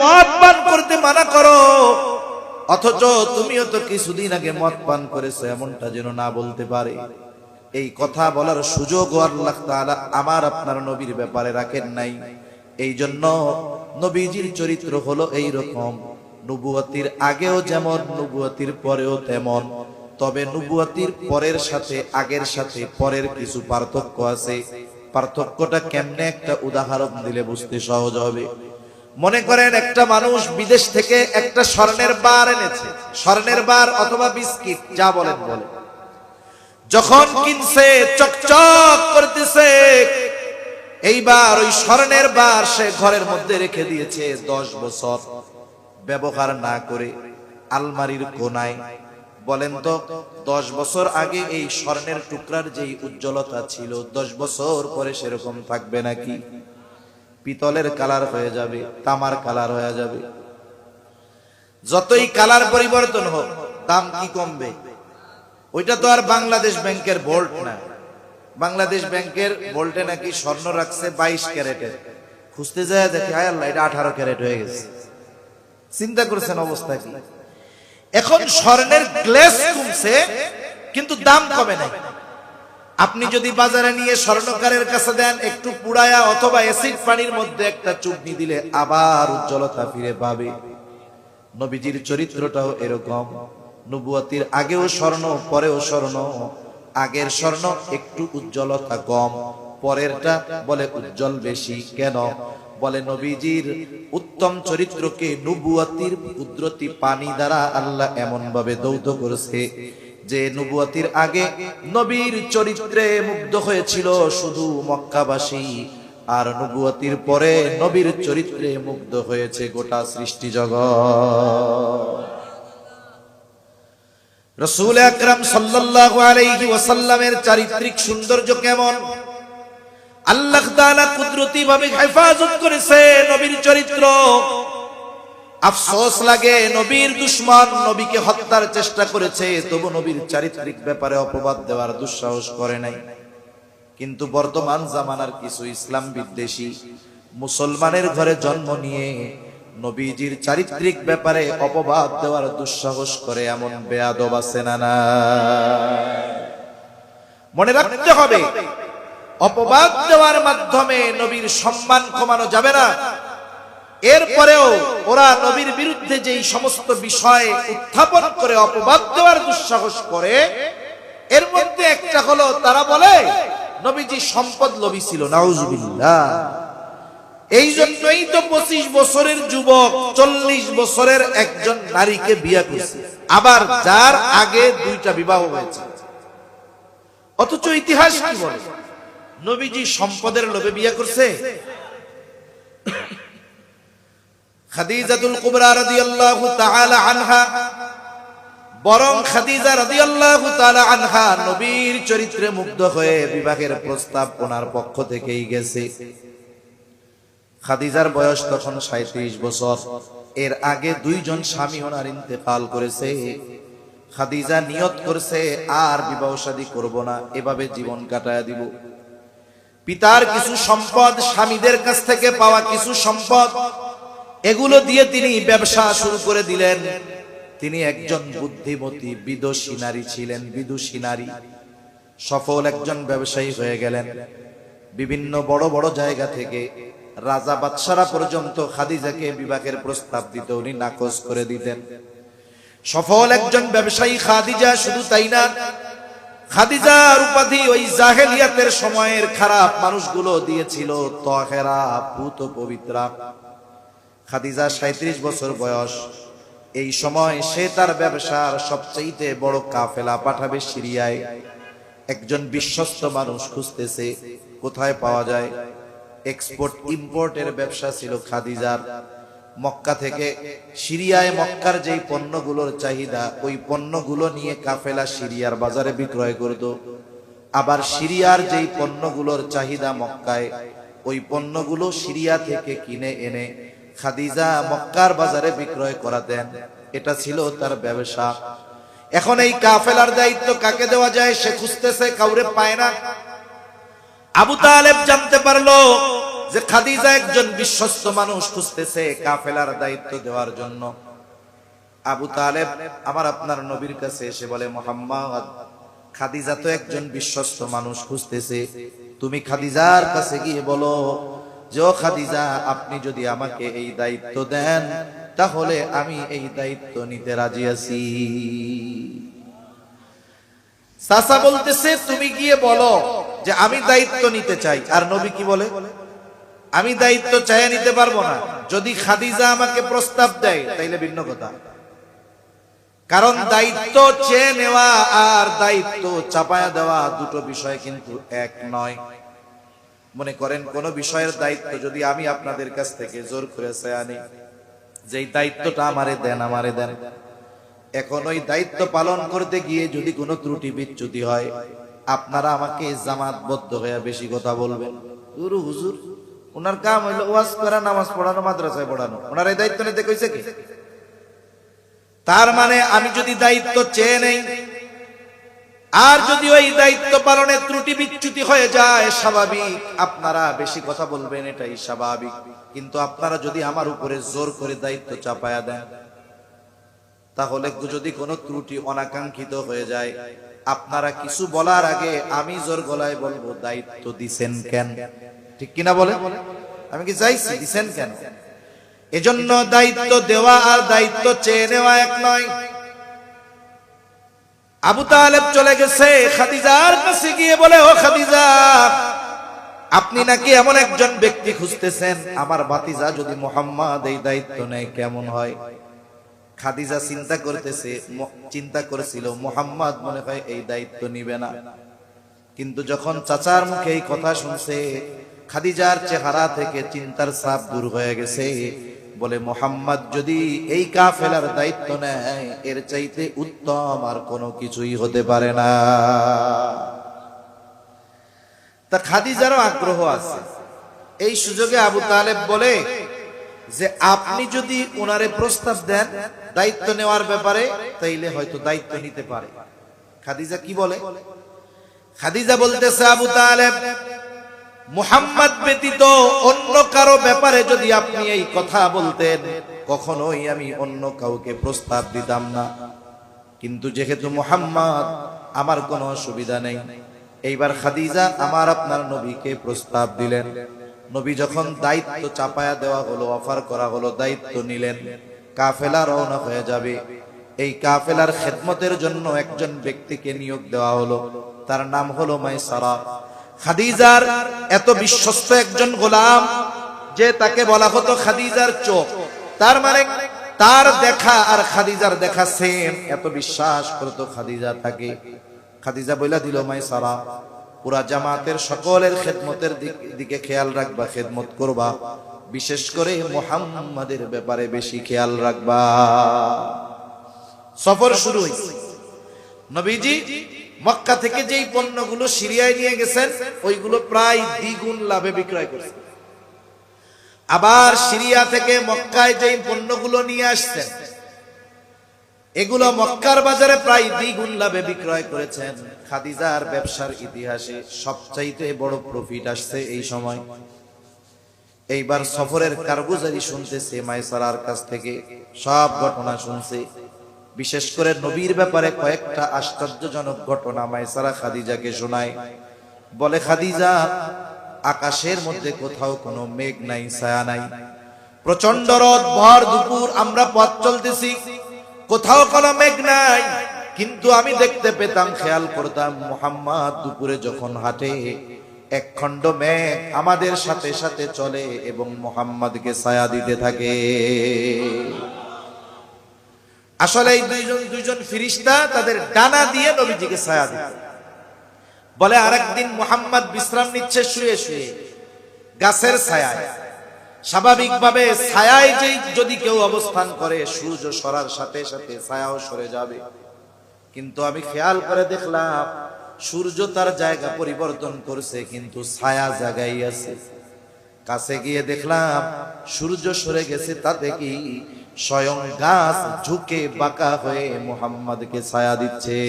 মদ করতে মানা করো। অথচ তুমিও তো কিছুদিন আগে মদ করেছ, এমনটা যেন না বলতে পারে। এই কথা বলার সুযোগ আমার আপনার নবীর ব্যাপারে রাখেন নাই। এই জন্য নবীজির চরিত্র হলো এই রকম আগেও যেমন নবুয়তির পরেও তেমন। তবে নবুয়তির পরের সাথে, আগের সাথে, পরের কিছু পার্থক্য আছে। পার্থক্যটা কেমনে একটা উদাহরণ দিলে বুঝতে সহজ হবে। মনে করেন একটা মানুষ বিদেশ থেকে একটা স্বর্ণের বার এনেছে। স্বর্ণের বার অথবা বিস্কিট, যা বলেন বলে যখন কিনছে, চকচক করতেছে, এইবার ওই স্বর্ণের বার সে ঘরের মধ্যে রেখে দিয়েছে দশ বছর। ব্যবহার না করে আলমারির কোনায়। বলেন তো, দশ বছর আগে এই স্বর্ণের টুকরার যেই উজ্জ্বলতা ছিল, দশ বছর পরে সেরকম থাকবে নাকি? পিতলের কালার হয়ে যাবে, তামার কালার হয়ে যাবে। যতই কালার পরিবর্তন হোক, দাম কি কমবে? ওইটা তো আর বাংলাদেশ ব্যাংকের ভোল্ট না। বাংলাদেশ ব্যাংকের ভোল্টে নাকি স্বর্ণ রাখছে বাইশ ক্যারেটের খুঁজতে যায় দেখে, হায় আল্লাহ, এটা আঠারো ক্যারেট হয়ে গেছে। চিন্তা করছেন অবস্থা কি? এখন স্বর্ণের গ্লেস কমছে, কিন্তু দাম কমে নাই। আপনি যদি বাজারে নিয়ে স্বর্ণকারের কাছে দেন, একটু পুড়ায়া অথবা অ্যাসিড পানির মধ্যে একটা চুবনি দিলে আবার উজ্জ্বলতা ফিরে পাবে। নবীজির চরিত্রটাও এরকম। নবুয়াতির আগেও স্বর্ণ, পরেও স্বর্ণ। আগের স্বর্ণ একটু উজ্জ্বলতা কম, পরেরটা বলে উজ্জ্বল বেশি। কেন? বলে নবীজির উত্তম চরিত্রকে নবুয়াতির কুদরতি পানি দ্বারা আল্লাহ এমন ভাবে দৌত করেছে। যে নবুয়াতির আগে নবীর চরিত্রে মুগ্ধ হয়েছিল শুধু মক্কাবাসী, আর নবুয়াতির পরে নবীর চরিত্রে মুগ্ধ হয়েছে গোটা সৃষ্টি জগৎ। রসুল আকরাম সাল্লাল্লাহু আলাইহি ওয়াসাল্লামের চারিত্রিক সৌন্দর্য কেমন? আল্লাহ তাআলা কুদরতি ভাবে হেফাজত করেছে নবীর চরিত্র। আফসোস লাগে, নবীর দুশ্মন নবীকে হত্যার চেষ্টা করেছে, তবু নবীর চারিত্রিক ব্যাপারে অপবাদ দেওয়ার দুঃসাহস করে নাই। কিন্তু বর্তমান জামানার কিছু ইসলাম বিদ্বেষী মুসলমানের ঘরে জন্ম নিয়ে নবীজির চারিত্রিক ব্যাপারে অপবাদ দেওয়ার দুঃসাহস করে এমন বেয়াদব আছে না মনে রাখতে হবে, অপবাদ দেওয়ার মাধ্যমে নবীর সম্মান কমানো যাবে না। এরপরেও ওরা নবীর বিরুদ্ধে যেই সমস্ত বিষয় উত্থাপন করে, অপবাদ দেওয়ার দুঃসাহস করে, এর মধ্যে একটা হলো, তারা বলে, নবীজি সম্পদ লোভী ছিল, নাউজুবিল্লাহ। এই জন্যই তো পঁচিশ বছরের যুবক, চল্লিশ বছরের একজন নারীকে বিয়ে করছে। আবার যার আগে দুইটা বিবাহ হয়েছে। অথচ ইতিহাস কি বলে? নবীজি সম্পদের লোভে বিয়ে করছে। খাদিজাতুল কুবরা রাদিয়াল্লাহু তাআলা আনহা, বরং খাদিজা রাদিয়াল্লাহু তাআলা আনহা নবীর চরিত্রে মুগ্ধ হয়ে বিবাহের প্রস্তাব ওনার পক্ষ থেকেই গেছে। খাদিজার বয়স তখন সাঁত্রিশ বছর। এর আগে দুইজন স্বামী ওনার ইন্তেকাল করেছে। খাদিজা নিয়ত করছে, আর বিবাহ শাদী করব না, এভাবে জীবন কাটায় দিব। পিতার কিছু সম্পদ, স্বামীদের কাছ থেকে পাওয়া কিছু সম্পদ এগুলো দিয়ে তিনি ব্যবসা শুরু করে দিলেন। তিনি একজন বুদ্ধিমতী, বিদুষী নারী ছিলেন, বিদুষী নারী। সফল একজন ব্যবসায়ী হয়ে গেলেন। বিভিন্ন বড় বড় জায়গা থেকে রাজা বাদশারা পর্যন্ত খাদিজাকে বিবাহের প্রস্তাব দিতে উনি নাকচ করে দিতেন। সফল একজন ব্যবসায়ী খাদিজা শুধু তাই না, খাদিজার উপাধি ওই জাহেলিয়াতের সময়ের খারাপ মানুষগুলো দিয়েছিল তহেরা, ভূত পবিত্রা। খাদিজা সাঁত্রিশ বছর বয়স। এই সময় সে তার ব্যবসার সবচেয়ে বড় কাফেলা পাঠাবে সিরিয়ায়। একজন বিশ্বস্ত মানুষ খুঁজতেছে, কোথায় পাওয়া যায়। এক্সপোর্ট, ইম্পোর্টের ব্যবসা ছিল খাদিজার। মক্কা থেকে সিরিয়ায় মক্কার যেই পণ্যগুলোর চাহিদা, ওই পণ্যগুলো নিয়ে কাফেলা সিরিয়ার বাজারে বিক্রয় করত। আবার সিরিয়ার যেই পণ্যগুলোর চাহিদা মক্কায়, ওই পণ্যগুলো সিরিয়া থেকে কিনে এনে খাদিজা মক্কার বাজারে বিক্রয় করাতেন। এটা ছিল তার ব্যবসা। এখন এই কাফেলার দায়িত্ব কাকে দেওয়া যায় সে খুঁজতেছে, কাউরে পায় না। আবু তালেব জানতে পারল যে খাদিজা একজন বিশ্বস্ত মানুষ খুঁজতেছে কাফেলার দায়িত্ব দেওয়ার জন্য। আবু তালেব, আমার আপনার নবীর কাছে এসে বলে, মোহাম্মদ, খাদিজা তো একজন বিশ্বস্ত মানুষ খুঁজতেছে। তুমি খাদিজার কাছে গিয়ে বলো যে খাদিজা, আপনি যদি আমাকে এই দায়িত্ব দেন, তাহলে আমি এই দায়িত্ব নিতে রাজি আছি। সাসা বলতেছে, তুমি গিয়ে বলো যে আমি দায়িত্ব নিতে চাই। আর নবী কি বলে? আমি দায়িত্ব চাইয়া নিতে পারব না। যদি খাদিজা আমাকে প্রস্তাব দেয়, তাইলে ভিন্ন কথা। কারণ দায়িত্ব চেয়ে নেওয়া আর দায়িত্ব চাপায়া দেওয়া দুটো বিষয় কিন্তু এক নয়। মনে করেন, কোন বিষয়ের দায়িত্ব যদি আমি আপনাদের কাছ থেকে জোর করে আনি, যেই দায়িত্বটা আমারে দেন আমারে দেন। এখন ওই দায়িত্ব পালন করতে গিয়ে যদি কোনো ত্রুটি বিচ্যুতি হয়, আপনারা আমাকে জামাতবদ্ধ হয়ে বেশি কথা বলবেন। গুরু হুজুর ওনার কাম হইল ওয়াজ করা, নামাজ পড়ানো, মাদ্রাসায় পড়ানো। ওনার এই দায়িত্ব নিতে কইছে কি? তার মানে আমি যদি দায়িত্ব চেয়ে নেই আর যদি ওই দায়িত্ব পালনে ত্রুটি বিচ্যুতি হয়ে যায়, স্বাভাবিক। আপনারা বেশি কথা বলবেন, এটাই স্বাভাবিক। কিন্তু আপনারা যদি আমার উপরে জোর করে দায়িত্ব চাপায়া দেন, তাহলে যদি কোনো ত্রুটি অনাকাঙ্ক্ষিত হয়ে যায়, আপনারা কিছু বলার আগে আমি জোর গলায় বলব, দায়িত্ব দিছেন কেন? ঠিক কিনা বলে আমি কি চাইছি, দিছেন কেন? এজন্য দায়িত্ব দেওয়া আর দায়িত্ব চেয়ে নেওয়া এক নয়। আবু তালেব চলে গেছে, খাদিজার কাছে গিয়ে বলে, ও খাদিজা, আপনি নাকি এমন একজন ব্যক্তি খুঁজতেছেন? আমার বাতিজা যদি মোহাম্মদ এই দায়িত্ব নেয়, কেমন হয়? খাদিজা চিন্তা করতেছে চিন্তা করেছিল, মোহাম্মদ মনে হয় এই দায়িত্ব নিবে না। কিন্তু যখন চাচার মুখে এই কথা শুনছে, খাদিজার চেহারা থেকে চিন্তার চাপ দূর হয়ে গেছে। বলে, মোহাম্মদ যদি এই কাফেলার দায়িত্ব নেয়, এর চাইতে উত্তম আর কোনো কিছুই হতে পারে না। তা খাদিজারও আগ্রহ আছে। এই সুযোগে আবু তালেব বলে যে, আপনি যদি ওনারে প্রস্তাব দেন দায়িত্ব নেওয়ার ব্যাপারে, তাইলে হয়তো দায়িত্ব নিতে পারে। খাদিজা কি বলে? খাদিজা বলতেছে, আবু তালেব মুহাম্মদ ব্যতীত অন্য কারও ব্যাপারে যদি আপনি এই কথা বলতেন, কখনোই আমি অন্য কাউকে প্রস্তাব দিতাম না। কিন্তু যেহেতু মুহাম্মদ, আমার কোনো অসুবিধা নেই। এইবার খাদিজা আমার আপনার নবীকে প্রস্তাব দিলেন। নবী যখন দায়িত্ব চাপায়া দেওয়া হলো, অফার করা হলো, দায়িত্ব নিলেন, কাফেলা রওনা হয়ে যাবে। এই কাফেলার খেদমতের জন্য একজন ব্যক্তিকে নিয়োগ দেওয়া হলো। তার নাম হলো মাই মাইসারা। খাদিজার এত বিশ্বস্ত একজন গোলাম যে তাকে বলা হতো খাদিজার চোখ। তার মানে তার দেখা আর খাদিজার দেখা সেম এত বিশ্বাস করতো খাদিজা থাকে। খাদিজা বইলা দিল, মাই সারা, পুরা জামাতের সকলের খেদমতের দিক- খেয়াল রাখবা, খেদমত করবা। বিশেষ করে মোহাম্মদের ব্যাপারে বেশি খেয়াল রাখবা। সফর শুরু হয়েছে নবীজি মক্কা থেকে যেই পণ্যগুলো সিরিয়ায় নিয়ে গেছেন, ওইগুলো প্রায় দ্বিগুণ লাভে বিক্রয় করছে আবার সিরিয়া থেকে মক্কায় যেই পণ্যগুলো নিয়ে আসছেন, এগুলো মক্কার বাজারে প্রায় দ্বিগুণ লাভে বিক্রয় করেছেন। খাদিজার ব্যবসার ইতিহাসে সবচাইতে বড় প্রফিট আসছে এই সময়। এইবার সফরের কারগুজারি শুনতেছে, মাইসারার কাছ থেকে সব ঘটনা শুনছে। বিশেষ করে নবীর ব্যাপারে কয়েকটা আশ্চর্যজনক ঘটনা মাইসারা খাদিজাকে শোনায়। বলে, খাদিজা, আকাশের মধ্যে কোথাও কোনো মেঘ নাই, ছায়া নাই। প্রচণ্ড রোদ, ভর, দুপুর, আমরা পথ চলতেছি। কোথাও কোনো মেঘ নাই। কিন্তু আমি দেখতে পেতাম, খেয়াল করতাম, মোহাম্মদ দুপুরে যখন হাঁটে, এক খণ্ড মেঘ আমাদের সাথে সাথে চলে এবং মোহাম্মদকে ছায়া দিতে থাকে। আসলে এই দুইজন দুইজন ফিরিস্তা তাদের ডানা দিয়ে নবীজিকে ছায়া দিত। বলে, আরেকদিন মোহাম্মদ বিশ্রাম নিচ্ছে, শুয়ে শুয়ে। গাছের ছায়ায়। স্বাভাবিকভাবে ছায়ায় যে যদি কেউ অবস্থান করে, সূর্য সরার সাথে সাথে ছায়াও সরে যাবে। কিন্তু আমি খেয়াল করে দেখলাম, সূর্য তার জায়গা পরিবর্তন করছে, কিন্তু ছায়া জায়গায় আছে। কাছে গিয়ে দেখলাম, সূর্য সরে গেছে, তাতে কি স্বয়ং গাছ ঝুঁকে বাঁকা হয়ে মোহাম্মদকে ছায়া দিচ্ছে।